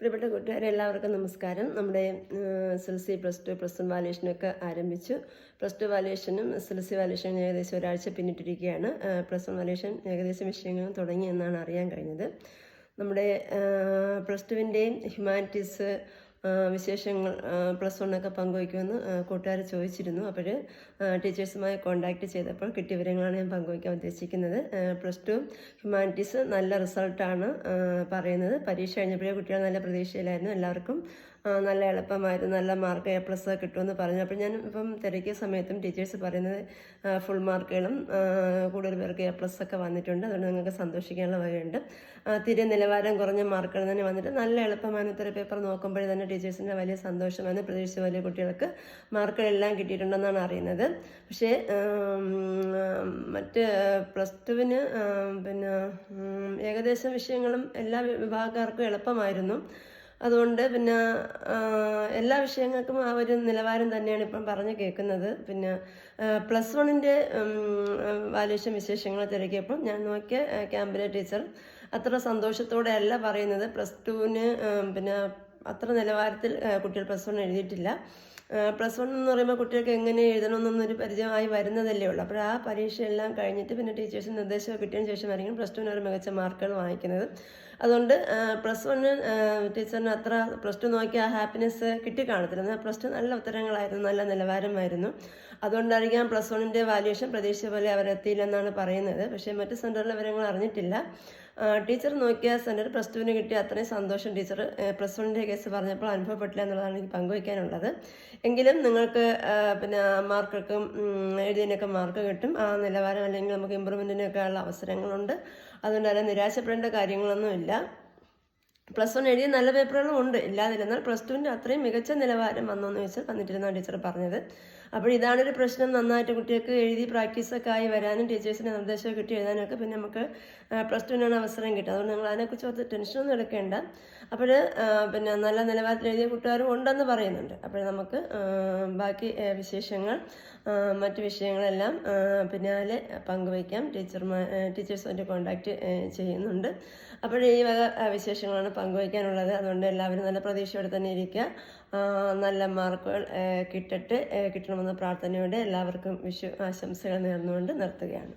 പ്രിയപ്പെട്ട കൂട്ടുകാരെ എല്ലാവർക്കും നമസ്കാരം. നമ്മുടെ S L C plus two plus one വാല്യൂഷനൊക്കെ ആരംഭിച്ചു. പ്ലസ് ടു വാല്യൂഷനും എസ് എൽ സി വാല്യൂഷനും ഏകദേശം ഒരാഴ്ച പിന്നിട്ടിരിക്കുകയാണ്. പ്ലസ് വൺ വാല്യൂഷൻ ഏകദേശം വിഷയങ്ങളും തുടങ്ങി എന്നാണ് അറിയാൻ കഴിഞ്ഞത്. നമ്മുടെ പ്ലസ് ടുവിന്റെയും ഹ്യൂമാനിറ്റീസ് വിശേഷങ്ങൾ പ്ലസ് വണ്ണൊക്കെ പങ്കുവയ്ക്കുമെന്ന് കൂട്ടുകാർ ചോദിച്ചിരുന്നു. അപ്പോൾ ടീച്ചേഴ്സുമായി കോൺടാക്റ്റ് ചെയ്തപ്പോൾ കിട്ടിയ വിവരങ്ങളാണ് ഞാൻ പങ്കുവയ്ക്കാൻ ഉദ്ദേശിക്കുന്നത്. പ്ലസ് ടു ഹ്യൂമാനിറ്റീസ് നല്ല റിസൾട്ടാണ് പറയുന്നത്. പരീക്ഷ കഴിഞ്ഞപ്പോഴേ കുട്ടികൾ നല്ല പ്രതീക്ഷയിലായിരുന്നു എല്ലാവർക്കും. നല്ല എളുപ്പമായിരുന്നു നല്ല മാർക്ക് എ പ്ലസ് കിട്ടുമെന്ന് പറഞ്ഞു. അപ്പോൾ ഞാൻ ഇപ്പം തിരക്കിയ സമയത്തും ടീച്ചേഴ്സ് പറയുന്നത് ഫുൾ മാർക്കുകളും കൂടുതൽ പേർക്ക് എ പ്ലസ് ഒക്കെ വന്നിട്ടുണ്ട്. അതുകൊണ്ട് നിങ്ങൾക്ക് സന്തോഷിക്കാനുള്ള വകയുണ്ട്. തിരി നിലവാരം കുറഞ്ഞ മാർക്കുകൾ തന്നെ വന്നിട്ട് നല്ല എളുപ്പമാണ് ഉത്തര പേപ്പർ നോക്കുമ്പോഴേ തന്നെ ടീച്ചേഴ്സിന്റെ വലിയ സന്തോഷമാണ് പ്രതീക്ഷിച്ച വലിയ കുട്ടികൾക്ക് മാർക്കുകളെല്ലാം കിട്ടിയിട്ടുണ്ടെന്നാണ് അറിയുന്നത്. പക്ഷേ മറ്റ് പ്ലസ് ടുവിന് പിന്നെ ഏകദേശം വിഷയങ്ങളും എല്ലാ വിഭാഗക്കാർക്കും എളുപ്പമായിരുന്നു. അതുകൊണ്ട് പിന്നെ എല്ലാ വിഷയങ്ങൾക്കും ആ ഒരു നിലവാരം തന്നെയാണ് ഇപ്പം പറഞ്ഞു കേൾക്കുന്നത്. പിന്നെ പ്ലസ് വണ്ണിന്റെ വാല്യൂഷൻ വിശേഷങ്ങൾ തിരക്കിയപ്പോൾ ഞാൻ നോക്കിയ ക്യാമ്പിലെ ടീച്ചർ അത്ര സന്തോഷത്തോടെ അല്ല പറയുന്നത്. പ്ലസ് ടുവിന് പിന്നെ അത്ര നിലവാരത്തിൽ കുട്ടികൾ പ്ലസ് വൺ എഴുതിയിട്ടില്ല. പ്ലസ് വൺ എന്ന് പറയുമ്പോൾ കുട്ടികൾക്ക് എങ്ങനെ എഴുതണമെന്നൊന്നൊരു പരിചയമായി വരുന്നതല്ലേ ഉള്ളൂ. അപ്പോൾ ആ പരീക്ഷയെല്ലാം കഴിഞ്ഞിട്ട് പിന്നെ ടീച്ചേഴ്സ് നിർദ്ദേശം കിട്ടിയതിന് ശേഷം ആയിരിക്കും പ്ലസ് ടുവിന് ഒരു മികച്ച മാർക്കുകൾ വാങ്ങിക്കുന്നത്. അതുകൊണ്ട് പ്ലസ് വണ്ണ് ടീച്ചറിന് അത്ര പ്ലസ് ടു നോക്കി ആ ഹാപ്പിനെസ് കിട്ടിക്കാണത്തില്ല എന്നാൽ പ്ലസ് ടു നല്ല ഉത്തരങ്ങളായിരുന്നു നല്ല നിലവാരമായിരുന്നു. അതുകൊണ്ടായിരിക്കാം പ്ലസ് വണ്ണിന്റെ വാല്യൂഷൻ പ്രതീക്ഷിച്ച പോലെ അവരെത്തിയില്ലെന്നാണ് പറയുന്നത്. പക്ഷേ മറ്റ് സെന്ററിലെ വിവരങ്ങൾ അറിഞ്ഞിട്ടില്ല. ടീച്ചർ നോക്കിയ സെന്റർ പ്ലസ് ടുവിന് കിട്ടിയ അത്രയും സന്തോഷം ടീച്ചർ പ്ലസ് വണ്ണിന്റെ കേസ് പറഞ്ഞപ്പോൾ അനുഭവപ്പെട്ടില്ല എന്നുള്ളതാണ് എനിക്ക് പങ്കുവയ്ക്കാനുള്ളത് എങ്കിലും നിങ്ങൾക്ക് പിന്നെ മാർക്കൊക്കെ എഴുതിയതിനൊക്കെ മാർക്ക് കിട്ടും. ആ നിലവാരം അല്ലെങ്കിൽ നമുക്ക് ഇമ്പ്രൂവ്മെന്റിനൊക്കെ ഉള്ള അവസരങ്ങളുണ്ട്. അതുകൊണ്ട് തന്നെ നിരാശപ്പെടേണ്ട കാര്യങ്ങളൊന്നുമില്ല. പ്ലസ് വൺ എഴുതിയ നല്ല പേപ്പറുകളും ഉണ്ട്. ഇല്ലാതിരുന്നാൽ പ്ലസ് ടുവിന്റെ അത്രയും മികച്ച നിലവാരം വന്നോന്ന് ചോദിച്ചാൽ വന്നിട്ടിരുന്ന ടീച്ചർ പറഞ്ഞത്. അപ്പോൾ ഇതാണൊരു പ്രശ്നം. നന്നായിട്ട് കുട്ടികൾക്ക് എഴുതി പ്രാക്ടീസൊക്കെ ആയി വരാനും ടീച്ചേഴ്സിന്റെ നിർദ്ദേശമൊക്കെ കിട്ടി എഴുതാനൊക്കെ പിന്നെ നമുക്ക് പ്ലസ് ടുവിനാണ് അവസരം കിട്ടുക. അതുകൊണ്ട് നിങ്ങൾ അതിനെക്കുറിച്ച് ഒത്തിരി ടെൻഷനൊന്നും എടുക്കേണ്ട. അപ്പോൾ പിന്നെ നല്ല നിലവാരത്തിൽ എഴുതിയ കൂട്ടുകാരും ഉണ്ടെന്ന് പറയുന്നുണ്ട്. അപ്പോൾ നമുക്ക് ബാക്കി വിശേഷങ്ങൾ മറ്റു വിഷയങ്ങളെല്ലാം പിന്നാലെ പങ്കുവയ്ക്കാം. ടീച്ചർമാർ ടീച്ചേഴ്സുമായിട്ട് കോൺടാക്റ്റ് ചെയ്യുന്നുണ്ട്. അപ്പോൾ ഈ വക വിശേഷങ്ങളാണ് പങ്കുവയ്ക്കാനുള്ളത്. അതുകൊണ്ട് എല്ലാവരും നല്ല പ്രതീക്ഷയോടെ തന്നെ ഇരിക്കുക. നല്ല മാർക്കുകൾ കിട്ടിട്ട് കിട്ടണമെന്ന പ്രാർത്ഥനയോടെ എല്ലാവർക്കും വിഷു ആശംസകൾ നേർന്നുകൊണ്ട് നിർത്തുകയാണ്.